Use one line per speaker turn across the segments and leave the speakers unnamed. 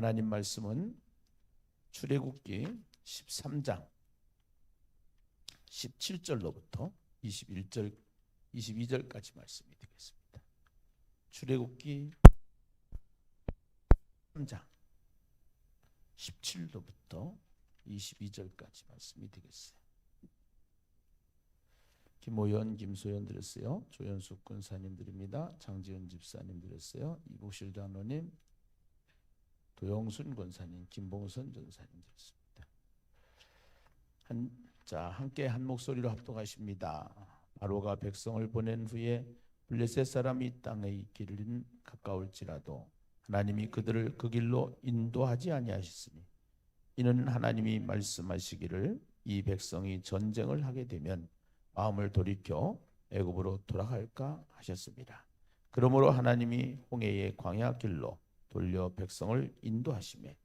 하나님 말씀은 출애굽기 13장 17절로부터 21절 22절까지 말씀이 되겠습니다. 출애굽기 3장 17도부터 22절까지 말씀이 되겠어요. 김호연, 김소연 드렸어요. 조현숙 군사님 드립니다. 장지은 집사님 드렸어요. 이보실 장로님, 도영순 권사님, 김봉선 전사님 드렸습니다. 한, 자, 함께 한 목소리로 합동하십니다. 바로가 백성을 보낸 후에 블레셋 사람이 이 땅의 길은 가까울지라도 하나님이 그들을 그 길로 인도하지 아니하셨으니 이는 하나님이 말씀하시기를 이 백성이 전쟁을 하게 되면 마음을 돌이켜 애굽으로 돌아갈까 하셨습니다. 그러므로 하나님이 홍해의 광야 길로 돌려 백성을 인도하심에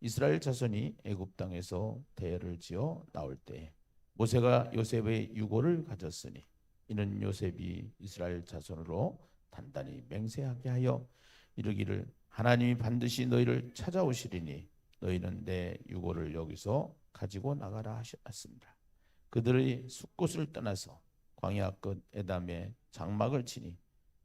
이스라엘 자손이 애굽 땅에서 대를 지어 나올 때 모세가 요셉의 유고를 가졌으니 이는 요셉이 이스라엘 자손으로 단단히 맹세하게 하여 이르기를 하나님이 반드시 너희를 찾아오시리니 너희는 내 유고를 여기서 가지고 나가라 하셨습니다. 그들의 숲곳을 떠나서 광야 끝 에담에 장막을 치니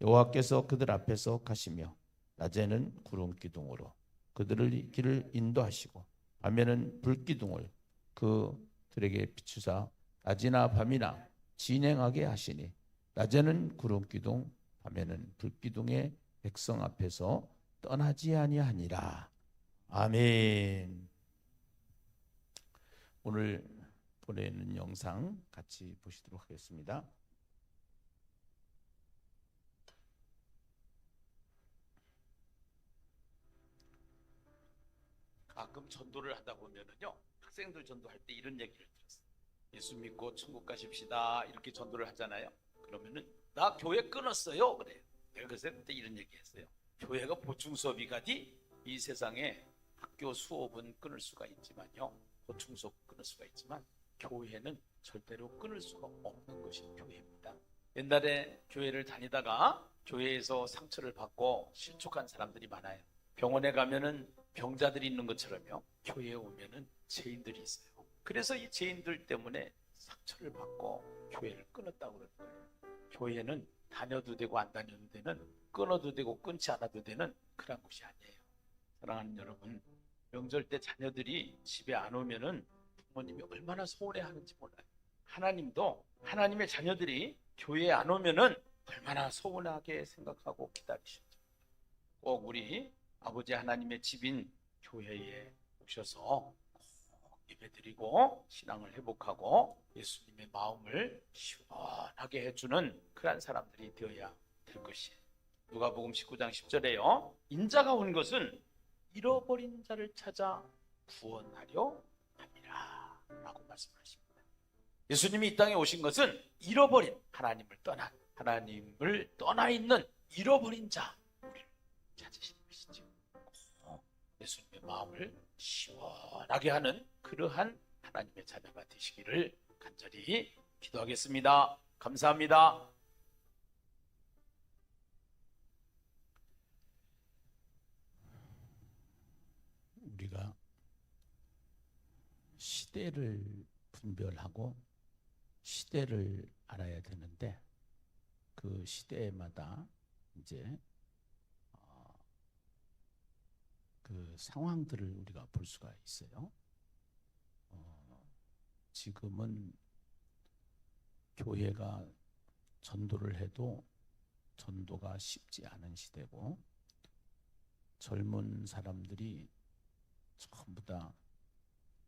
여호와께서 그들 앞에서 가시며 낮에는 구름 기둥으로 그들을 길을 인도하시고 밤에는 불 기둥을 그들에게 비추사 낮이나 밤이나 진행하게 하시니 낮에는 구름 기둥 밤에는 불 기둥에 백성 앞에서 떠나지 아니하니라 아멘. 오늘 보내는 영상 같이 보시도록 하겠습니다. 가끔 전도를 하다 보면은요 학생들 전도할 때 이런 얘기를 들었어요. 예수 믿고 천국 가십시다 이렇게 전도를 하잖아요. 그러면은 나 교회 끊었어요 그래요. 내가 그때 이런 얘기했어요. 교회가 보충 수업이 가디 이 세상에 학교 수업은 끊을 수가 있지만요 보충 수업 끊을 수가 있지만 교회는 절대로 끊을 수가 없는 것이 교회입니다. 옛날에 교회를 다니다가 교회에서 상처를 받고 실족한 사람들이 많아요. 병원에 가면은 병자들이 있는 것처럼요. 교회에 오면은 죄인들이 있어요. 그래서 이 죄인들 때문에 상처를 받고 교회를 끊었다고 그러는 거예요. 교회는 다녀도 되고 안 다녀도 되는 끊어도 되고 끊지 않아도 되는 그런 곳이 아니에요. 사랑하는 여러분, 명절 때 자녀들이 집에 안 오면은 부모님이 얼마나 서운해 하는지 몰라요. 하나님도 하나님의 자녀들이 교회에 안 오면은 얼마나 서운하게 생각하고 기다리셨죠. 꼭 우리 아버지 하나님의 집인 교회에 오셔서 꼭 예배드리고 신앙을 회복하고 예수님의 마음을 시원하게 해주는 그러한 사람들이 되어야 될 것이에요. 누가복음 19장 10절에요. 인자가 온 것은 잃어버린 자를 찾아 구원하려 함이라 라고 말씀하십니다. 예수님이 이 땅에 오신 것은 잃어버린 하나님을 떠난 하나님을 떠나 있는 잃어버린 자 마음을 시원하게 하는 그러한 하나님의 자녀가 되시기를 간절히 기도하겠습니다. 감사합니다. 우리가 시대를 분별하고 시대를 알아야 되는데 그 시대마다 이제 어, 그 상황들을 우리가 볼 수가 있어요. 어, 지금은 교회가 전도를 해도 전도가 쉽지 않은 시대고 젊은 사람들이 전부 다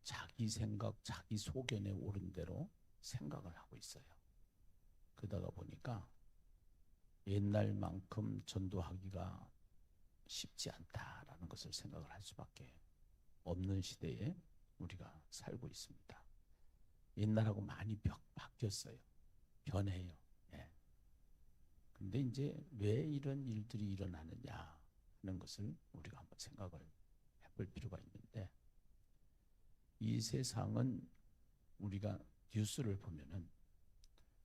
자기 생각, 자기 소견에 오른 대로 생각을 하고 있어요. 그러다가 보니까 옛날만큼 전도하기가 쉽지 않다라는 것을 생각을 할 수밖에 없는 시대에 우리가 살고 있습니다. 옛날하고 많이 벽 바뀌었어요. 변해요. 예. 근데 이제 왜 이런 일들이 일어나느냐 하는 것을 우리가 한번 생각을 해볼 필요가 있는데 이 세상은 우리가 뉴스를 보면은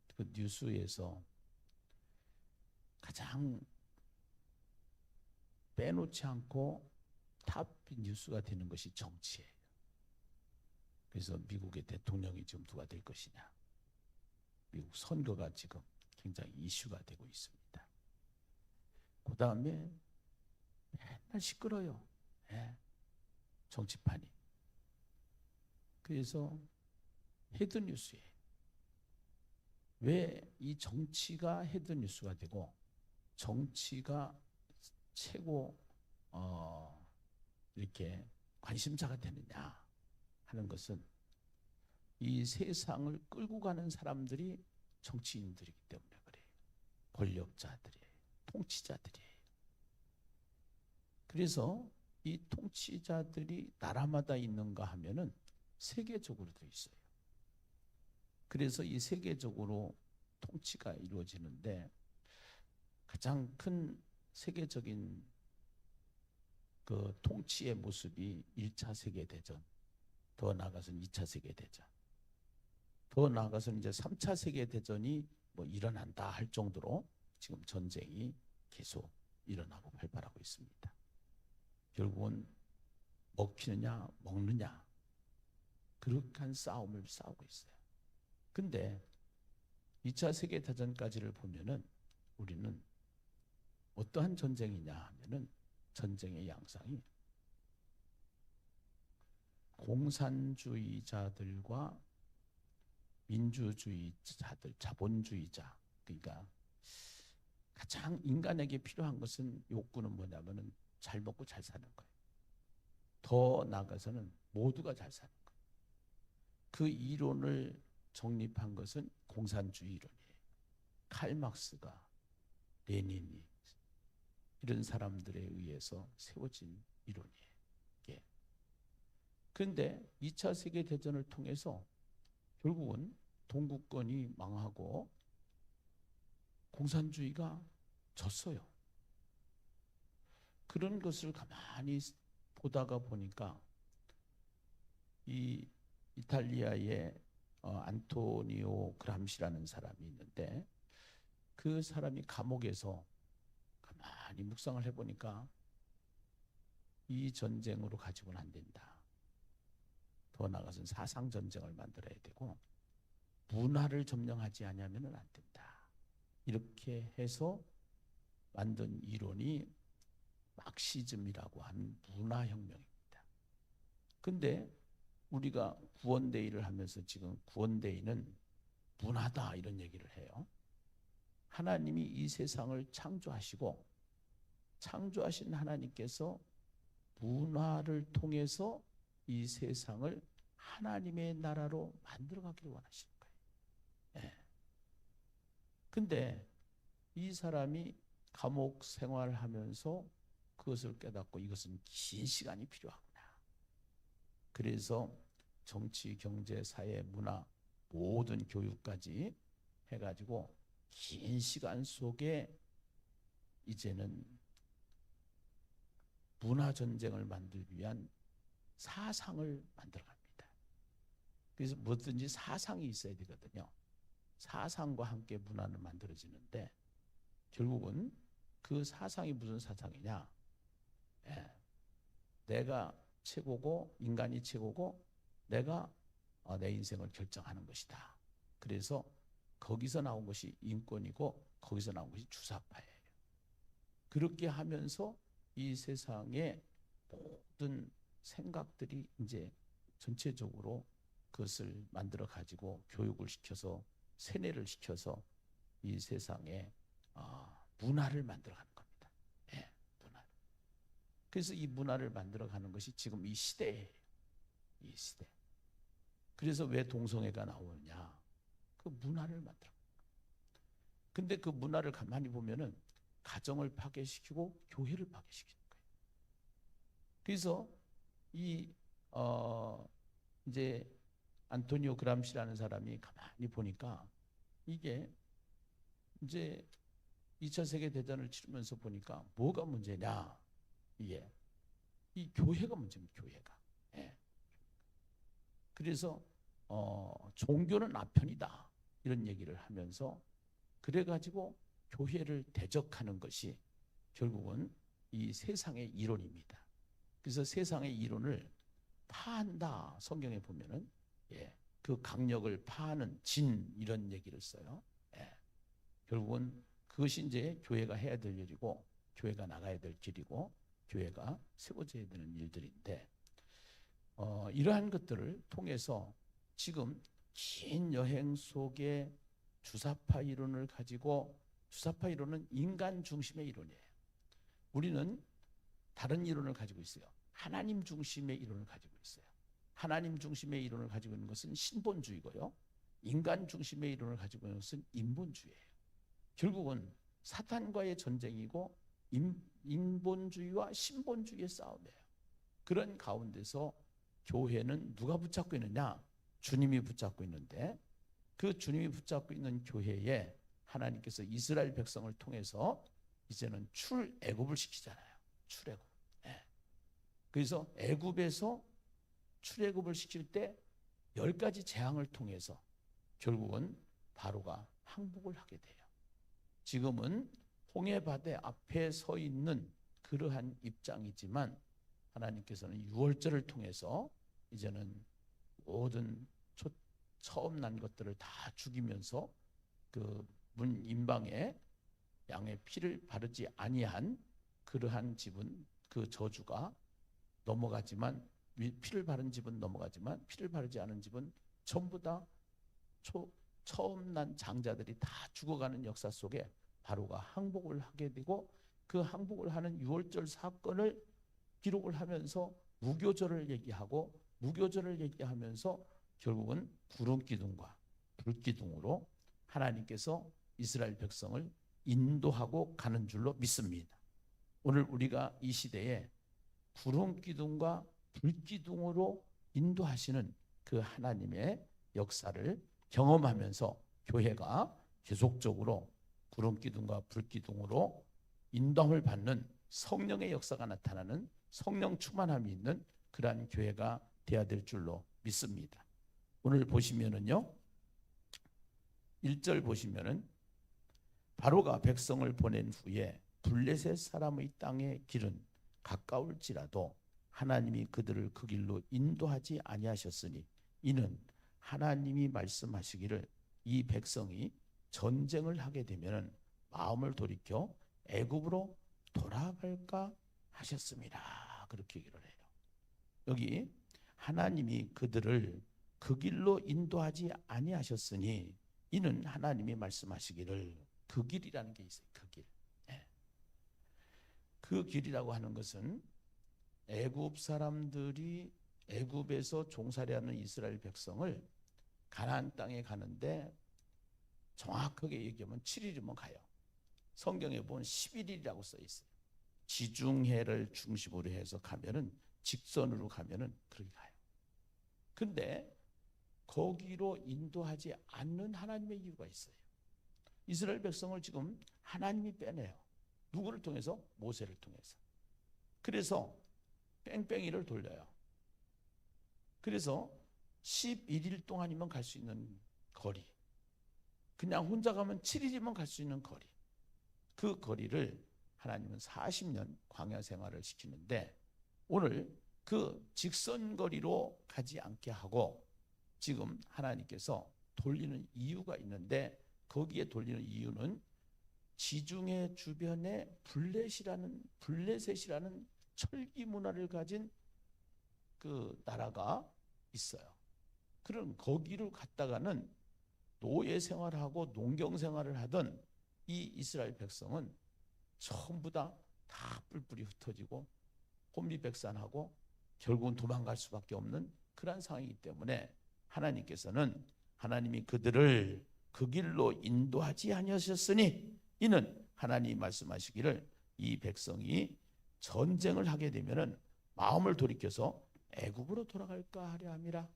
그 뉴스에서 가장 빼놓지 않고 탑
뉴스가 되는 것이 정치예요. 그래서 미국의 대통령이 지금 누가 될 것이냐. 미국 선거가 지금 굉장히 이슈가 되고 있습니다. 그 다음에 맨날 시끄러요. 예. 정치판이. 그래서 헤드뉴스예요. 왜이 정치가 헤드뉴스가 되고 정치가 최고 어 이렇게 관심사가 되느냐 하는 것은 이 세상을 끌고 가는 사람들이 정치인들이기 때문에 그래요. 권력자들이에요. 통치자들이에요. 그래서 이 통치자들이 나라마다 있는가 하면은 세계적으로도 있어요. 그래서 이 세계적으로 통치가 이루어지는데 가장 큰 세계적인 그 통치의 모습이 1차 세계대전, 더 나아가서는 2차 세계대전, 더 나아가서는 이제 3차 세계대전이 뭐 일어난다 할 정도로 지금 전쟁이 계속 일어나고 발발하고 있습니다. 결국은 먹히느냐 먹느냐 그렇게 한 싸움을 싸우고 있어요. 근데 2차 세계대전까지를 보면은 우리는 어떠한 전쟁이냐 하면은 전쟁의 양상이 공산주의자들과 민주주의자들, 자본주의자 그러니까 가장 인간에게 필요한 것은 욕구는 뭐냐면은 잘 먹고 잘 사는 거예요. 더 나아가서는 모두가 잘 사는 거예요. 그 이론을 정립한 것은 공산주의 이론이에요. 칼막스가 레닌이 이런 사람들에 의해서 세워진 이론이에요. 예. 그런데 2차 세계 대전을 통해서 결국은 동구권이 망하고 공산주의가 졌어요. 그런 것을 가만히 보다가 보니까 이 이탈리아의 어, 안토니오 그람시라는 사람이 있는데 그 사람이 감옥에서 가만히 묵상을 해보니까 이 전쟁으로 가지고는 안 된다. 더 나아가서는 사상 전쟁을 만들어야 되고 문화를 점령하지 않으면 안 된다. 이렇게 해서 만든 이론이 막시즘이라고 하는 문화혁명입니다. 근데 우리가 구원데이를 하면서 지금 구원데이는 문화다 이런 얘기를 해요. 하나님이 이 세상을 창조하시고 창조하신 하나님께서 문화를 통해서 이 세상을 하나님의 나라로 만들어 가기를 원하시는 거예요. 예. 근데 이 사람이 감옥 생활하면서 그것을 깨닫고 이것은 긴 시간이 필요하구나. 그래서 정치, 경제, 사회, 문화 모든 교육까지 해가지고 긴 시간 속에 이제는 문화 전쟁을 만들기 위한 사상을 만들어 갑니다. 그래서 뭐든지 사상이 있어야 되거든요. 사상과 함께 문화는 만들어지는데 결국은 그 사상이 무슨 사상이냐? 예. 내가 최고고 인간이 최고고 내가 어, 내 인생을 결정하는 것이다. 그래서 거기서 나온 것이 인권이고 거기서 나온 것이 주사파예요. 그렇게 하면서 이 세상의 모든 생각들이 이제 전체적으로 그것을 만들어 가지고 교육을 시켜서 세뇌를 시켜서 이 세상에 어, 문화를 만들어 가는 겁니다. 예, 문화. 그래서 이 문화를 만들어 가는 것이 지금 이 시대예요. 이 시대. 그래서 왜 동성애가 나오느냐? 그 문화를 만들어. 근데 그 문화를 가만히 보면은 가정을 파괴시키고 교회를 파괴시키는 거예요. 그래서 이 어, 이제 안토니오 그람시라는 사람이 가만히 보니까 이게 이제 2차 세계 대전을 치르면서 보니까 뭐가 문제냐? 이게 이 교회가 문제입니다. 교회가. 예. 그래서 어, 종교는 아편이다 이런 얘기를 하면서 그래 가지고 교회를 대적하는 것이 결국은 이 세상의 이론입니다. 그래서 세상의 이론을 파한다. 성경에 보면은 예, 그 강력을 파하는 진 이런 얘기를 써요. 예. 결국은 그것이 이제 교회가 해야 될 일이고 교회가 나가야 될 길이고 교회가 세워져야 되는 일들인데 어, 이러한 것들을 통해서 지금 긴 여행 속에 주사파 이론을 가지고 주사파 이론은 인간 중심의 이론이에요. 우리는 다른 이론을 가지고 있어요. 하나님 중심의 이론을 가지고 있어요. 하나님 중심의 이론을 가지고 있는 것은 신본주의고요. 인간 중심의 이론을 가지고 있는 것은 인본주의예요. 결국은 사탄과의 전쟁이고 인, 인본주의와 신본주의의 싸움이에요. 그런 가운데서 교회는 누가 붙잡고 있느냐? 주님이 붙잡고 있는데 그 주님이 붙잡고 있는 교회에 하나님께서 이스라엘 백성을 통해서 이제는 출애굽을 시키잖아요. 출애굽. 예. 그래서 애굽에서 출애굽을 시킬 때 열 가지 재앙을 통해서 결국은 바로가 항복을 하게 돼요. 지금은 홍해 바다 앞에 서 있는 그러한 입장이지만 하나님께서는 유월절을 통해서 이제는 모든 초, 처음 난 것들을 다 죽이면서 그 문 임방에 양의 피를 바르지 아니한 그러한 집은 그 저주가 넘어가지만 위- 피를 바른 집은 넘어가지만 피를 바르지 않은 집은 전부 다 초, 처음 난 장자들이 다 죽어가는 역사 속에 바로가 항복을 하게 되고 그 항복을 하는 유월절 사건을 기록을 하면서 무교절을 얘기하고 무교절을 얘기하면서 결국은 구름 기둥과 불 기둥으로 하나님께서 이스라엘 백성을 인도하고 가는 줄로 믿습니다. 오늘 우리가 이 시대에 구름 기둥과 불 기둥으로 인도하시는 그 하나님의 역사를 경험하면서 교회가 계속적으로 구름 기둥과 불 기둥으로 인도함을 받는 성령의 역사가 나타나는 성령 충만함이 있는 그러한 교회가 되어야 될 줄로 믿습니다. 오늘 보시면은요. 1절 보시면은 바로가 백성을 보낸 후에 블레셋 사람의 땅의 길은 가까울지라도 하나님이 그들을 그 길로 인도하지 아니하셨으니 이는 하나님이 말씀하시기를 이 백성이 전쟁을 하게 되면은 마음을 돌이켜 애굽으로 돌아갈까 하셨습니다. 그렇게 얘기를 해요. 여기 하나님이 그들을 그 길로 인도하지 아니하셨으니 이는 하나님이 말씀하시기를 그 길이라는 게 있어요. 그 길. 예. 그 길이라고 하는 것은 애굽 사람들이 애굽에서 종살이하는 이스라엘 백성을 가나안 땅에 가는데 정확하게 얘기하면 7일이면 가요. 성경에 보면 11일이라고 써 있어요. 지중해를 중심으로 해서 가면은 직선으로 가면은 그렇게 가요. 근데 거기로 인도하지 않는 하나님의 이유가 있어요. 이스라엘 백성을 지금 하나님이 빼내요. 누구를 통해서? 모세를 통해서. 그래서 뺑뺑이를 돌려요. 그래서 11일 동안이면 갈 수 있는 거리. 그냥 혼자 가면 7일이면 갈 수 있는 거리. 그 거리를 하나님은 40년 광야 생활을 시키는데 오늘 그 직선 거리로 가지 않게 하고 지금 하나님께서 돌리는 이유가 있는데 거기에 돌리는 이유는 지중해 주변에 블렛이라는 블레셋이라는 철기 문화를 가진 그 나라가 있어요. 그런 거기를 갔다가는 노예 생활하고 농경 생활을 하던 이 이스라엘 백성은 전부 다 다 뿔뿔이 흩어지고 혼비백산하고 결국은 도망갈 수밖에 없는 그러한 상황이기 때문에 하나님께서는 하나님이 그들을 그 길로 인도하지 아니하셨으니 이는 하나님이 말씀하시기를 이 백성이 전쟁을 하게 되면은 마음을 돌이켜서 애굽으로 돌아갈까 하려 함이라.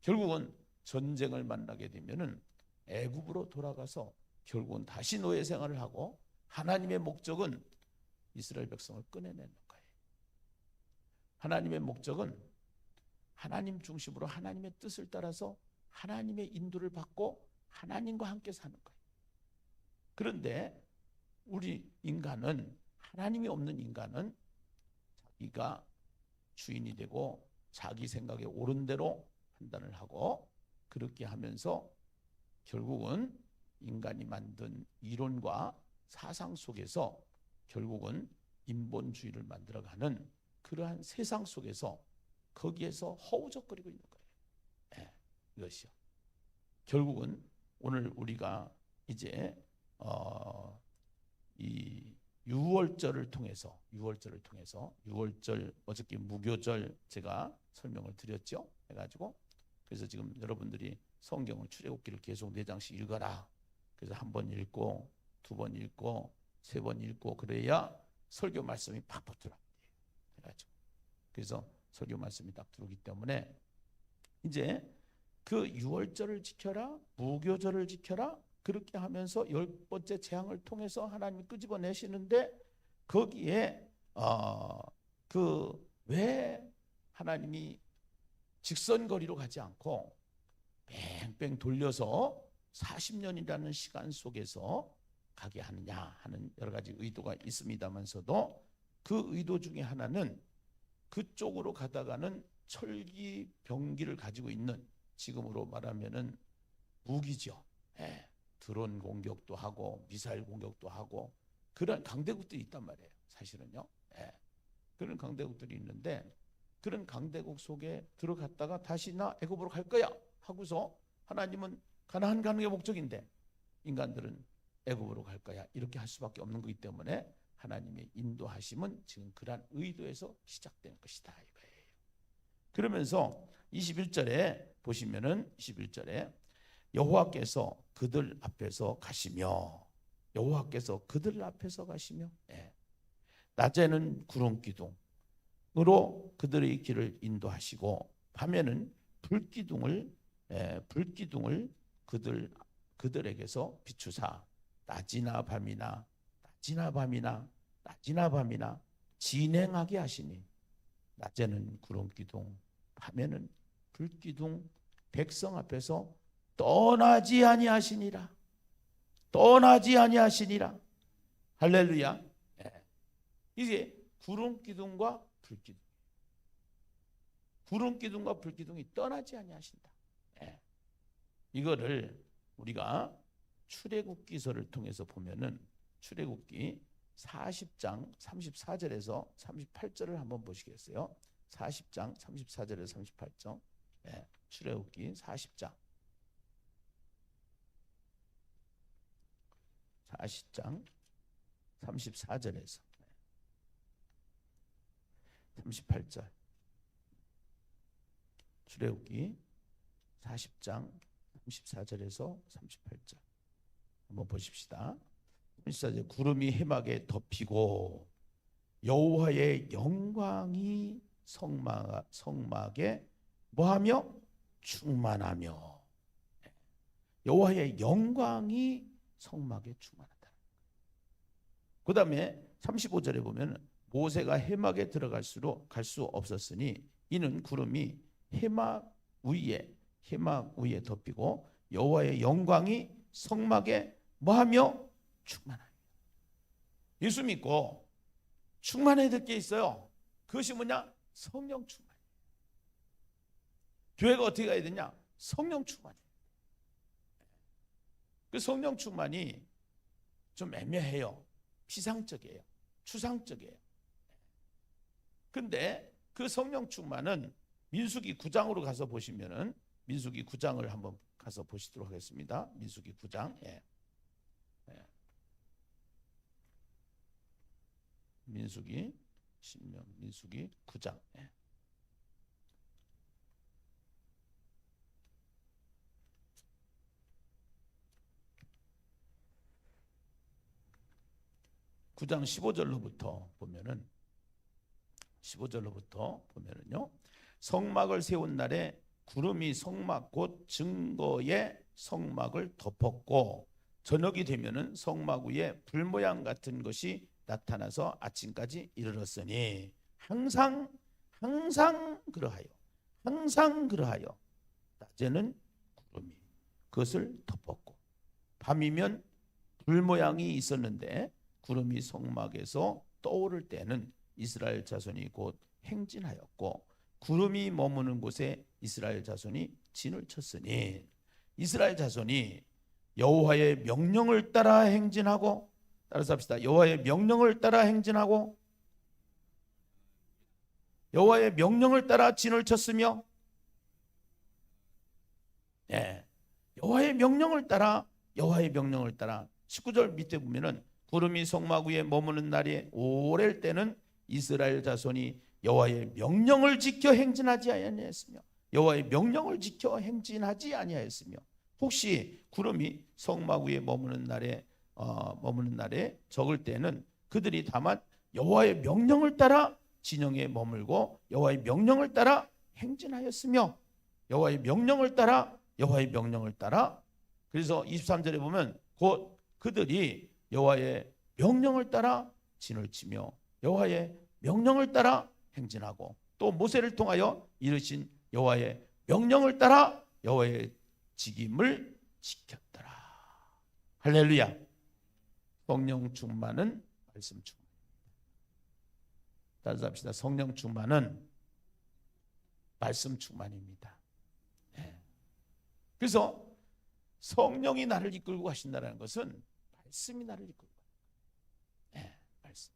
결국은 전쟁을 만나게 되면은 애굽으로 돌아가서 결국은 다시 노예 생활을 하고 하나님의 목적은 이스라엘 백성을 꺼내내는 거예요. 하나님의 목적은 하나님 중심으로 하나님의 뜻을 따라서 하나님의 인도를 받고 하나님과 함께 사는 거예요. 그런데 우리 인간은 하나님이 없는 인간은 자기가 주인이 되고 자기 생각에 옳은 대로 판단을 하고 그렇게 하면서 결국은 인간이 만든 이론과 사상 속에서 결국은 인본주의를 만들어가는 그러한 세상 속에서 거기에서 허우적거리고 있는 거예요. 예, 이것이요. 결국은 오늘 우리가 이제 어, 이 유월절을 통해서 유월절을 통해서 유월절 어저께 무교절 제가 설명을 드렸죠. 해가지고 그래서 지금 여러분들이 성경을 출애굽기를 계속 네 장씩 읽어라. 그래서 한 번 읽고 두 번 읽고 세 번 읽고 그래야 설교 말씀이 팍팍 들어. 해가지고 그래서 설교 말씀이 딱 들어오기 때문에 이제 그 유월절을 지켜라 무교절을 지켜라 그렇게 하면서 열 번째 재앙을 통해서 하나님이 끄집어내시는데 거기에 어, 어그 왜 하나님이 직선거리로 가지 않고 뺑뺑 돌려서 40년이라는 시간 속에서 가게 하느냐 하는 여러 가지 의도가 있습니다만서도 그 의도 중에 하나는 그쪽으로 가다가는 철기 병기를 가지고 있는 지금으로 말하면은 무기죠. 예, 드론 공격도 하고 미사일 공격도 하고 그런 강대국들이 있단 말이에요. 사실은요. 예, 그런 강대국들이 있는데 그런 강대국 속에 들어갔다가 다시 나 애굽으로 갈 거야 하고서 하나님은 가나안 가는 게 목적인데 인간들은 애굽으로 갈 거야 이렇게 할 수밖에 없는 거기 때문에 하나님의 인도하심은 지금 그러한 의도에서 시작된 것이다 이거예요. 그러면서 21절에 보시면은 21절에 여호와께서 그들 앞에서 가시며 여호와께서 그들 앞에서 가시며 예. 낮에는 구름 기둥으로 그들의 길을 인도하시고 밤에는 불 기둥을 예, 불 기둥을 그들 그들에게서 비추사 낮이나 밤이나 낮이나 밤이나 낮이나 밤이나 진행하게 하시니 낮에는 구름 기둥 밤에는 불 기둥 백성 앞에서 떠나지 아니하시니라 떠나지 아니하시니라 할렐루야 예. 이제 구름 기둥과 불 기둥 구름 기둥과 불 기둥이 떠나지 아니하신다 예. 이거를 우리가 출애굽기서를 통해서 보면은 출애굽기 40장 34절에서 38절을 한번 보시겠어요? 40장 34절에서 38절. 예, 출애굽기 40장. 40장 34절에서 38절. 출애굽기 40장 34절에서 38절. 한번 보십시다. 34절 구름이 해막에 덮이고 여호와의 영광이 성막 성막에 뭐하며 충만하며 여호와의 영광이 성막에 충만하다. 그 다음에 35절에 보면 모세가 해막에 들어갈수록 갈 수 없었으니 이는 구름이 해막 위에 해막 위에 덮이고 여호와의 영광이 성막에 뭐하며 충만하며 예수 믿고 충만해야 될 게 있어요. 그것이 뭐냐? 성령 충만. 교회가 어떻게 가야 되냐? 성령 충만. 그 성령 충만이 좀 애매해요. 피상적이에요. 추상적이에요. 근데 그 성령 충만은 민수기 9장으로 가서 보시면은 민수기 9장을 한번 가서 보시도록 하겠습니다. 민수기 9장. 예. 예. 민수기 신명 민수기 9장. 예. 구장 15절로부터 보면은 15절로부터 보면은요. 성막을 세운 날에 구름이 성막 곧 증거의 성막을 덮었고 저녁이 되면은 성막 위에 불 모양 같은 것이 나타나서 아침까지 이르렀으니 항상 항상 그러하여 항상 그러하여 낮에는 구름이 그것을 덮었고 밤이면 불 모양이 있었는데 구름이 성막에서 떠오를 때는 이스라엘 자손이 곧 행진하였고 구름이 머무는 곳에 이스라엘 자손이 진을 쳤으니 이스라엘 자손이 여호와의 명령을 따라 행진하고 따라서 합시다. 여호와의 명령을 따라 행진하고 여호와의 명령을 따라 진을 쳤으며 예. 여호와의 명령을 따라 여호와의 명령을 따라 19절 밑에 보면은 구름이 성막 위에 머무는 날이 오랜 때는 이스라엘 자손이 여호와의 명령을 지켜 행진하지 아니하였으며 여호와의 명령을 지켜 행진하지 아니하였으며 혹시 구름이 성막 위에 머무는 날에 어, 머무는 날에 적을 때는 그들이 다만 여호와의 명령을 따라 진영에 머물고 여호와의 명령을 따라 행진하였으며 여호와의 명령을 따라 여호와의 명령을 따라. 그래서 23절에 보면 곧 그들이 여호와의 명령을 따라 진을 치며 여호와의 명령을 따라 행진하고 또 모세를 통하여 이르신 여호와의 명령을 따라 여호와의 직임을 지켰더라. 할렐루야. 성령 충만은 말씀 충만. 따라서 합시다. 성령 충만은 말씀 충만입니다. 예. 그래서 성령이 나를 이끌고 가신다는 것은 말씀이 나를 이끌고 가요. 예, 말씀.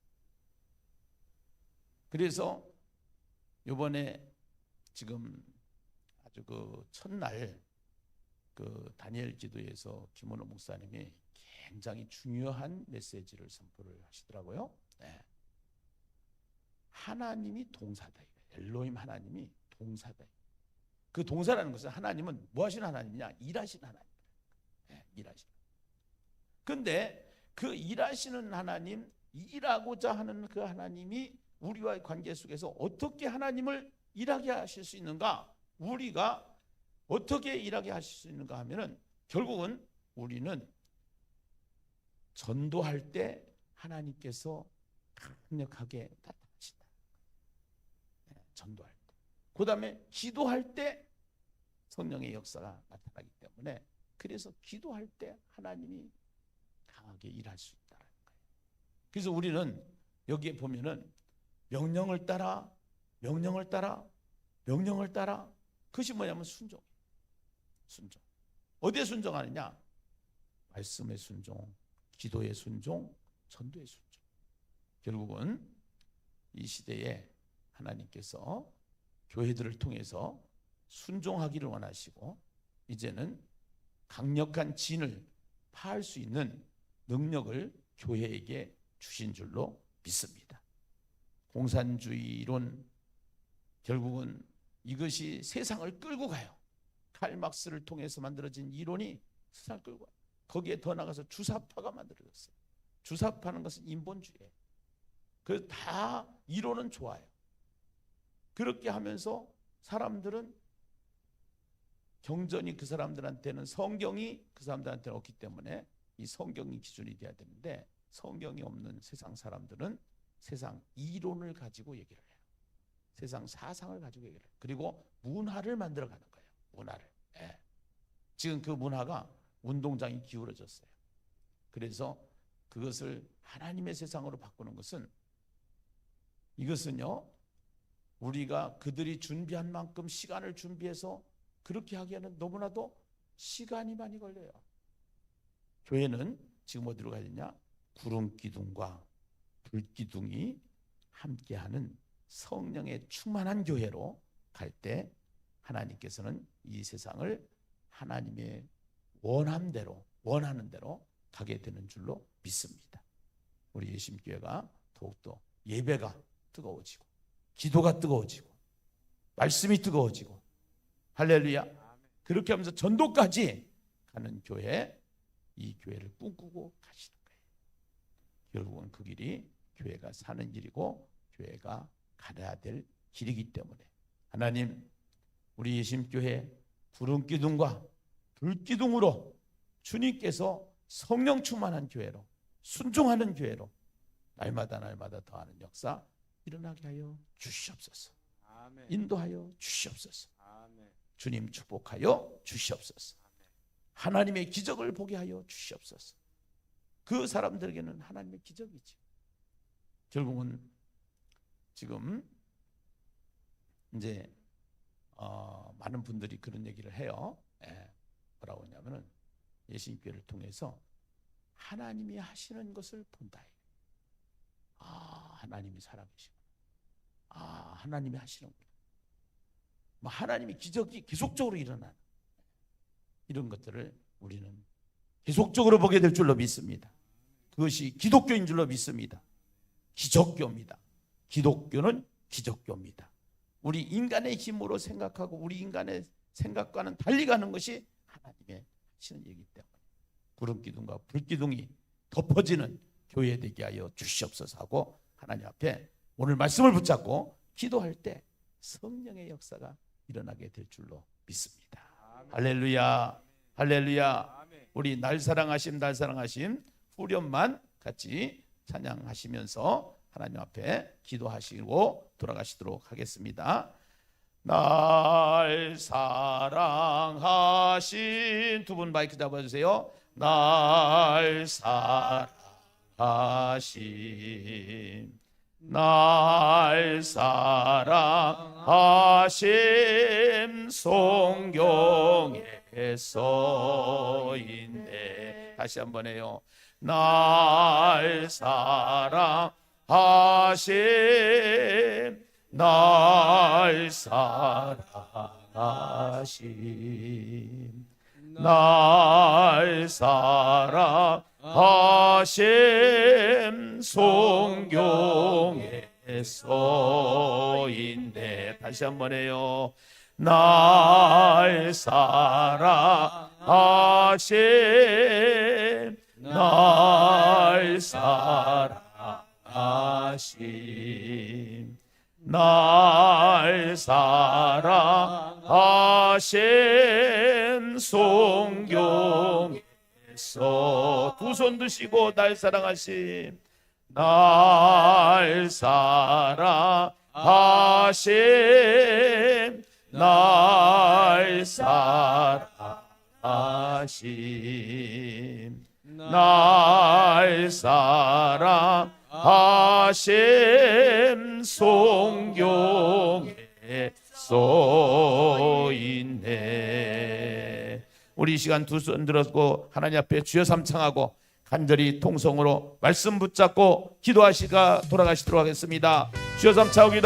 그래서 이번에 지금 아주 그 첫날 그 다니엘 기도에서 김원호 목사님이 굉장히 중요한 메시지를 선포를 하시더라고요. 네. 하나님이 동사다. 엘로임 하나님이 동사다. 그 동사라는 것은 하나님은 뭐 하시는 하나님이냐? 일하시는 하나님. 네, 일하시는. 근데 그 일하시는 하나님, 일하고자 하는 그 하나님이 우리와의 관계 속에서 어떻게 하나님을 일하게 하실 수 있는가? 우리가 어떻게 일하게 하실 수 있는가 하면은 결국은 우리는 전도할 때 하나님께서 강력하게 나타나신다. 네, 전도할 때. 그 다음에 기도할 때 성령의 역사가 나타나기 때문에 그래서 기도할 때 하나님이 강하게 일할 수 있다는 거예요. 그래서 우리는 여기에 보면은 명령을 따라 명령을 따라 명령을 따라 그것이 뭐냐면 순종. 순종. 어디에 순종하느냐? 말씀의 순종, 기도의 순종, 전도의 순종. 결국은 이 시대에 하나님께서 교회들을 통해서 순종하기를 원하시고 이제는 강력한 진을 파할 수 있는 능력을 교회에게 주신 줄로 믿습니다. 공산주의 이론 결국은 이것이 세상을 끌고 가요. 칼막스를 통해서 만들어진 이론이 세상을 끌고 가요. 거기에 더 나가서 주사파가 만들어졌어요. 주사파는 것은 인본주의예요. 그다 이론은 좋아요. 그렇게 하면서 사람들은 경전이 그 사람들한테는 성경이 그 사람들한테는 없기 때문에 이 성경이 기준이 돼야 되는데 성경이 없는 세상 사람들은 세상 이론을 가지고 얘기를 해요. 세상 사상을 가지고 얘기를 해요. 그리고 문화를 만들어 가는 거예요. 문화를. 예. 지금 그 문화가 운동장이 기울어졌어요. 그래서 그것을 하나님의 세상으로 바꾸는 것은 이것은요. 우리가 그들이 준비한 만큼 시간을 준비해서 그렇게 하기에는 너무나도 시간이 많이 걸려요. 교회는 지금 어디로 가야 되냐? 구름 기둥과 불 기둥이 함께하는 성령의 충만한 교회로 갈 때 하나님께서는 이 세상을 하나님의 원함대로 원하는 대로 가게 되는 줄로 믿습니다. 우리 예심 교회가 더욱더 예배가 뜨거워지고 기도가 뜨거워지고 말씀이 뜨거워지고 할렐루야 그렇게 하면서 전도까지 가는 교회 이 교회를 꿈꾸고 가시는 거예요. 결국은 그 길이 교회가 사는 길이고 교회가 가야 될 길이기 때문에 하나님 우리 예심교회 구름 기둥과 불 기둥으로 주님께서 성령 충만한 교회로 순종하는 교회로 날마다 날마다 더하는 역사 일어나게 하여 주시옵소서.
아멘.
인도하여 주시옵소서.
아멘.
주님 축복하여 주시옵소서. 하나님의 기적을 보게 하여 주시옵소서. 그 사람들에게는 하나님의 기적이지. 결국은 지금 이제 어, 많은 분들이 그런 얘기를 해요. 예, 뭐라고 하냐면은 예수님께를 통해서 하나님이 하시는 것을 본다. 아 하나님이 살아계시고, 아 하나님이 하시는구나. 뭐 하나님이 기적이 계속적으로 일어나는 이런 것들을 우리는 계속적으로 보게 될 줄로 믿습니다. 그것이 기독교인 줄로 믿습니다. 기적교입니다. 기독교는 기적교입니다. 우리 인간의 힘으로 생각하고 우리 인간의 생각과는 달리 가는 것이 하나님의 하시는 얘기 때문에 구름 기둥과 불 기둥이 덮어지는 교회 되게 하여 주시옵소서 하고 하나님 앞에 오늘 말씀을 붙잡고 기도할 때 성령의 역사가 일어나게 될 줄로 믿습니다. 할렐루야, 할렐루야. 우리 날 사랑하심, 날 사랑하심 후렴만 같이 찬양하시면서 하나님 앞에 기도하시고 돌아가시도록 하겠습니다. 날 사랑하신 두 분 마이크 잡아주세요. 날 사랑하신 날 사랑하심 써있네 다시 한번 해요. 날 사랑하심 날 사랑하심 날 사랑 하심 송경에 써있네. 다시 한번 해요. 날 사랑하심 날 사랑하심 날 사랑하심 송경에서 두 손 드시고 날 사랑하심 날 사랑하심 날 사랑하심 날 사랑하심 송경에 써있네. 우리 이 시간 두 손 들었고 하나님 앞에 주여 삼창하고 간절히 통성으로 말씀 붙잡고 기도하시가 돌아가시도록 하겠습니다. 주여 삼창하고 기도